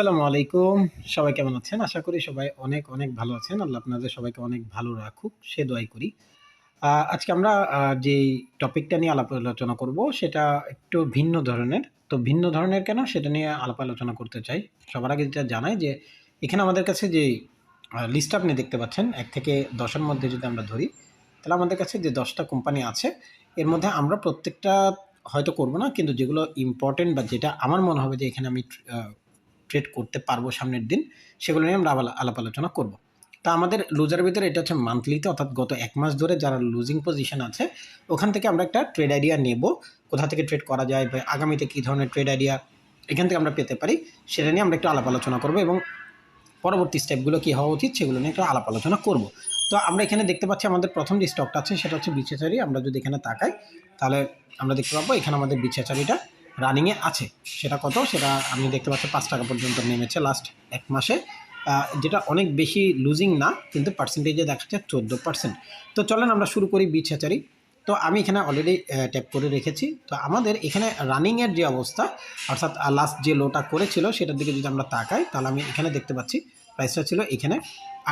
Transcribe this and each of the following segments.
আসসালামু আলাইকুম। সবাই কেমন আছেন? আশা করি সবাই অনেক অনেক ভালো আছেন। আল্লাহ আপনাদের সবাইকে অনেক ভালো রাখুক, সে দোয়াই করি। আজকে আমরা যে টপিকটা নিয়ে আলাপ আলোচনা করব, সেটা একটু ভিন্ন ধরনের। তো ভিন্ন ধরনের কেন সেটা নিয়ে আলাপ আলোচনা করতে চাই। সবার আগে যেটা জানাই যে, এখানে আমাদের কাছে যে লিস্ট আপনি দেখতে পাচ্ছেন, এক থেকে দশের মধ্যে যদি আমরা ধরি, তাহলে আমাদের কাছে যে দশটা কোম্পানি আছে, এর মধ্যে আমরা প্রত্যেকটা হয়তো করব না, কিন্তু যেগুলো ইম্পর্টেন্ট বা যেটা আমার মনে হবে যে এখানে আমি ট্রেড করতে পারব সামনের দিন, সেগুলো নিয়ে আমরা আলা- আলাপ আলোচনা করব। তা আমাদের লুজার ভিতরে এটা হচ্ছে মান্থলিতে অর্থাৎ গত এক মাস ধরে যারা লুজিং পজিশন আছে, ওখান থেকে আমরা একটা ট্রেড আইডিয়া নেব, কোথা থেকে ট্রেড করা যায় বা আগামীতে কী ধরনের ট্রেড আইডিয়া এখান থেকে আমরা পেতে পারি, সেটা নিয়ে আমরা একটু আলাপ আলোচনা করব এবং পরবর্তী স্টেপগুলো কী হওয়া উচিত সেগুলো নিয়ে একটু আলাপ আলোচনা করব। তো আমরা এখানে দেখতে পাচ্ছি আমাদের প্রথম যে স্টকটা আছে, সেটা হচ্ছে বিছেচারি আমরা যদি এখানে তাকাই, তাহলে আমরা দেখতে পাবো এখানে আমাদের বিছেচারিটা রানিংয়ে আছে। সেটা কত? সেটা আমি দেখতে পাচ্ছি পাঁচ টাকা পর্যন্ত নেমেছে লাস্ট এক মাসে। যেটা অনেক বেশি লুজিং না, কিন্তু পার্সেন্টেজে দেখাচ্ছে চোদ্দ পার্সেন্ট তো চলেন আমরা শুরু করি বিছেচারি তো আমি এখানে অলরেডি ট্যাপ করে রেখেছি। তো আমাদের এখানে রানিংয়ের যে অবস্থা, অর্থাৎ লাস্ট যে লোটা করেছিল, সেটার দিকে যদি আমরা তাকাই, তাহলে আমি এখানে দেখতে পাচ্ছি প্রাইসটা ছিল এখানে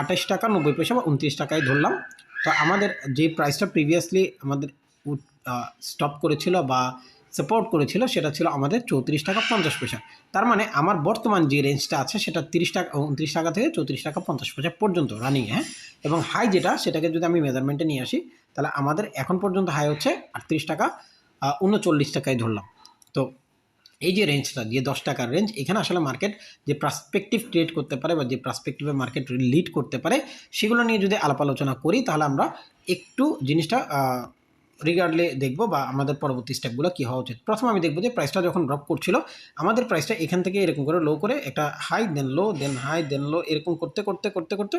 আঠাশ টাকা নব্বই পয়সা বা উনত্রিশ টাকায় ধরলাম। তো আমাদের যে প্রাইসটা প্রিভিয়াসলি আমাদের স্টপ করেছিল বা সাপোর্ট করেছিল সেটা ছিল আমাদের চৌত্রিশ টাকা পঞ্চাশ পয়সা। তার মানে আমার বর্তমান যে রেঞ্জটা আছে সেটা তিরিশ টাকা, উনত্রিশ টাকা থেকে চৌত্রিশ টাকা পঞ্চাশ পয়সা পর্যন্ত রানিং হ্যাঁ? এবং হাই যেটা, সেটাকে যদি আমি মেজারমেন্টে নিয়ে আসি, তাহলে আমাদের এখন পর্যন্ত হাই হচ্ছে আটত্রিশ টাকা উনচল্লিশ টাকায় ধরলাম। তো এই যে রেঞ্জটা যে দশ টাকার রেঞ্জ এখানে আসলে মার্কেট যে পার্সপেক্টিভ ক্রিয়েট করতে পারে বা যে পার্সপেক্টিভে মার্কেট লিড করতে পারে, সেগুলো নিয়ে যদি আলাপ আলোচনা করি, তাহলে আমরা একটু জিনিসটা রিগার্ডলি দেখব বা আমাদের পরবর্তী স্টেপগুলো কী হওয়া উচিত। প্রথম আমি দেখব যে প্রাইসটা যখন ড্রপ করছিল, আমাদের প্রাইসটা এখান থেকে এরকম করে লো করে একটা high then low then high then লো এরকম করতে করতে করতে করতে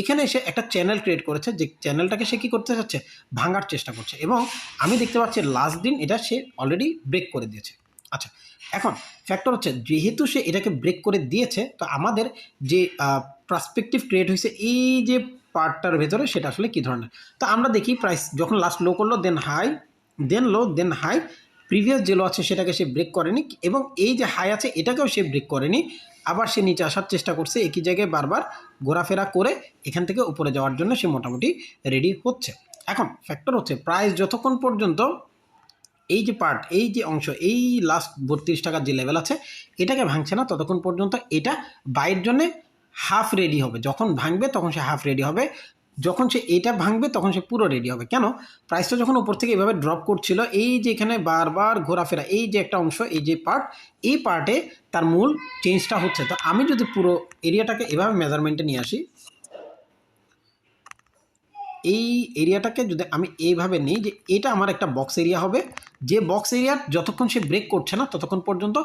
এখানে এসে একটা চ্যানেল ক্রিয়েট করেছে যে চ্যানেলটাকে সে কী করতে চাচ্ছে? ভাঙার চেষ্টা করছে। এবং আমি দেখতে পাচ্ছি লাস্ট দিন এটা সে অলরেডি ব্রেক করে দিয়েছে। আচ্ছা এখন ফ্যাক্টর হচ্ছে যেহেতু সে এটাকে ব্রেক করে দিয়েছে, তো আমাদের যে পার্সপেক্টিভ ক্রিয়েট হয়েছে, এই যে পার্টটার ভেতরে সেটা আসলে কী ধরনের? তো আমরা দেখি প্রাইস যখন লাস্ট লো করল then high then low then high previous যে লো আছে সেটাকে সে ব্রেক করেনি এবং এই যে হাই আছে এটাকেও সে ব্রেক করেনি। আবার সে নিচে আসার চেষ্টা করছে একই জায়গায় বারবার ঘোরাফেরা করে এখান থেকে উপরে যাওয়ার জন্য সে মোটামুটি রেডি হচ্ছে। এখন ফ্যাক্টর হচ্ছে প্রাইস যতক্ষণ পর্যন্ত এই যে পার্ট এই যে অংশ, এই লাস্ট বত্রিশ টাকার যে লেভেল আছে, এটাকে ভাঙছে না, ততক্ষণ পর্যন্ত এটা বাইয়ের জন্যে হাফ রেডি হবে। যখন ভাঙবে তখন সে হাফ রেডি হবে। যখন সে এটা ভাঙবে তখন সে পুরো রেডি হবে। কেন? প্রাইসটা যখন উপর থেকে এভাবে ড্রপ করছিল, এই যে এখানে বারবার ঘোরাফেরা, এই যে একটা অংশ, এই যে পার্ট এই পার্টে তার মূল চেঞ্জটা হচ্ছে। তো আমি যদি পুরো এরিয়াটাকে এভাবে মেজারমেন্টে নিয়ে আসি, এই এরিয়াটাকে যদি আমি এইভাবে নিই যে এটা আমার একটা বক্স এরিয়া হবে যে বক্স এরিয়া যতক্ষণ সে ব্রেক করছে না, ততক্ষণ পর্যন্ত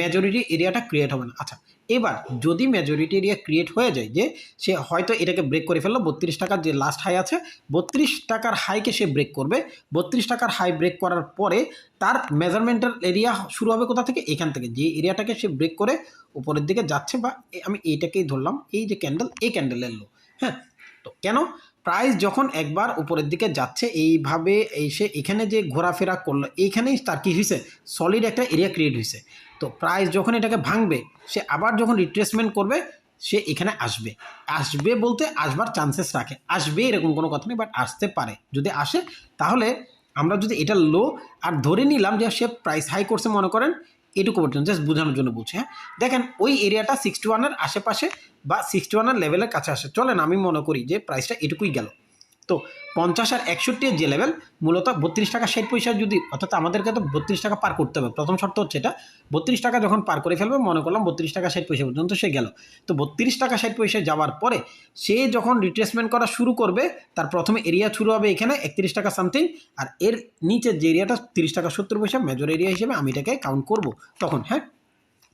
মেজরিটি এরিয়াটা ক্রিয়েট হবে না। আচ্ছা এবার যদি মেজরিটি এরিয়া ক্রিয়েট হয়ে যায় যে, সে হয়তো এটাকে ব্রেক করে ফেলল, বত্রিশ টাকার যে লাস্ট হাই আছে, বত্রিশ টাকার হাইকে সে ব্রেক করবে। বত্রিশ টাকার হাই ব্রেক করার পরে তার মেজারমেন্টাল এরিয়া শুরু হবে কোথা থেকে? এখান থেকে। যে এরিয়াটাকে সে ব্রেক করে উপরের দিকে যাচ্ছে বা আমি এইটাকেই ধরলাম, এই যে ক্যান্ডেল এই ক্যান্ডেলের লো হ্যাঁ তো কেন? প্রাইস যখন একবার উপরের দিকে যাচ্ছে, এইভাবে এসে এখানে যে ঘোরাফেরা করল, এইখানেই তার কী হয়েছে সলিড একটা এরিয়া ক্রিয়েট হয়েছে তো প্রাইস যখন এটাকে ভাঙবে, সে আবার যখন রিট্রেসমেন্ট করবে, সে এখানে আসবে। আসবে বলতে আসবার চান্সেস রাখে। আসবে এরকম কোনো কথা নেই বাট আসতে পারে। যদি আসে, তাহলে আমরা যদি এটা লো আর ধরে নিলাম যে সে প্রাইস হাই করছে মনে করেন এটুকু পর্যন্ত জাস্ট বোঝানোর জন্য বলছি হ্যাঁ? দেখেন, ওই এরিয়াটা সিক্সটি ওয়ানের আশেপাশে বা সিক্সটি ওয়ানের লেভেলের কাছে আসে। চলেন, আমি মনে করি যে প্রাইসটা এটুকুই গেল। তো পঞ্চাশ আর একষট্টি যে লেভেল মূলত বত্রিশ টাকা ষাট পয়সা যদি, অর্থাৎ আমাদেরকে তো বত্রিশ টাকা পার করতে হবে। প্রথম শর্ত হচ্ছে এটা, বত্রিশ টাকা যখন পার করে ফেলবে, মনে করলাম বত্রিশ টাকা ষাট পয়সা পর্যন্ত সে গেল। তো বত্রিশ টাকা ষাট পয়সা যাওয়ার পরে, সে যখন রিট্রেসমেন্ট করা শুরু করবে, তার প্রথমে এরিয়া শুরু হবে এখানে একত্রিশ টাকা সামথিং আর এর নিচের যে এরিয়াটা তিরিশ টাকা সত্তর পয়সা মেজর এরিয়া হিসেবে আমি এটাকে কাউন্ট করব। তখন হ্যাঁ?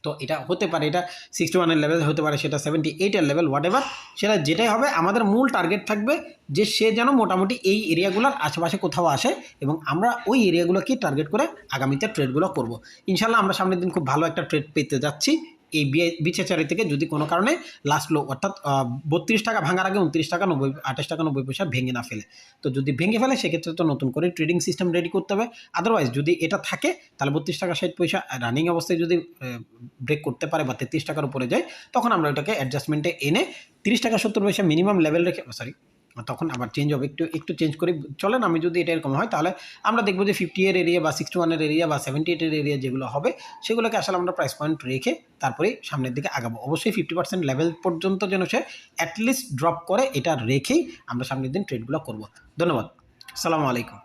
তো এটা হতে পারে, এটা সিক্সটি ওয়ানের লেভেল হতে পারে, সেটা সেভেন্টি এইটের লেভেল হোয়াট এভার সেটা যেটাই হবে, আমাদের মূল টার্গেট থাকবে যে সে যেন মোটামুটি এই এরিয়াগুলোর আশেপাশে কোথাও আসে এবং আমরা ওই এরিয়াগুলোকে টার্গেট করে আগামীতে ট্রেডগুলো করব। ইনশাল্লাহ আমরা সামনের দিন খুব ভালো একটা ট্রেড পেতে যাচ্ছি। এই বিচেচারি থেকে যদি কোনো কারণে লাস্ট লো অর্থাৎ বত্রিশ টাকা ভাঙার আগে উনত্রিশ টাকা, নব্বই, আঠাশ টাকা, নব্বই পয়সা ভেঙে না ফেলে। তো যদি ভেঙে ফেলে, সেক্ষেত্রে তো নতুন করে ট্রেডিং সিস্টেম রেডি করতে হবে। আদারওয়াইজ যদি এটা থাকে, তাহলে বত্রিশ টাকা, ষাট পয়সা রানিং অবস্থায় যদি ব্রেক করতে পারে বা তেত্রিশ টাকার উপরে যায়, তখন আমরা ওটাকে অ্যাডজাস্টমেন্টে এনে তিরিশ টাকা, সত্তর পয়সা মিনিমাম লেভেল রেখে সরি তখন আবার চেঞ্জ হবে। একটু একটু চেঞ্জ করে চলেন, আমি যদি এটা এরকম হয়, তাহলে আমরা দেখব যে ফিফটি এর এরিয়া বা সিক্সটি ওয়ানের এরিয়া বা সেভেন্টি এইটের এরিয়া যেগুলো হবে, সেগুলোকে আসলে আমরা প্রাইস পয়েন্ট রেখে তারপরে সামনের দিকে আগাবো। অবশ্যই ফিফটি পার্সেন্ট লেভেল পর্যন্ত যেন সে অ্যাটলিস্ট ড্রপ করে, এটা রেখেই আমরা সামনের দিন ট্রেডগুলো করব। ধন্যবাদ। সালামু আলাইকুম।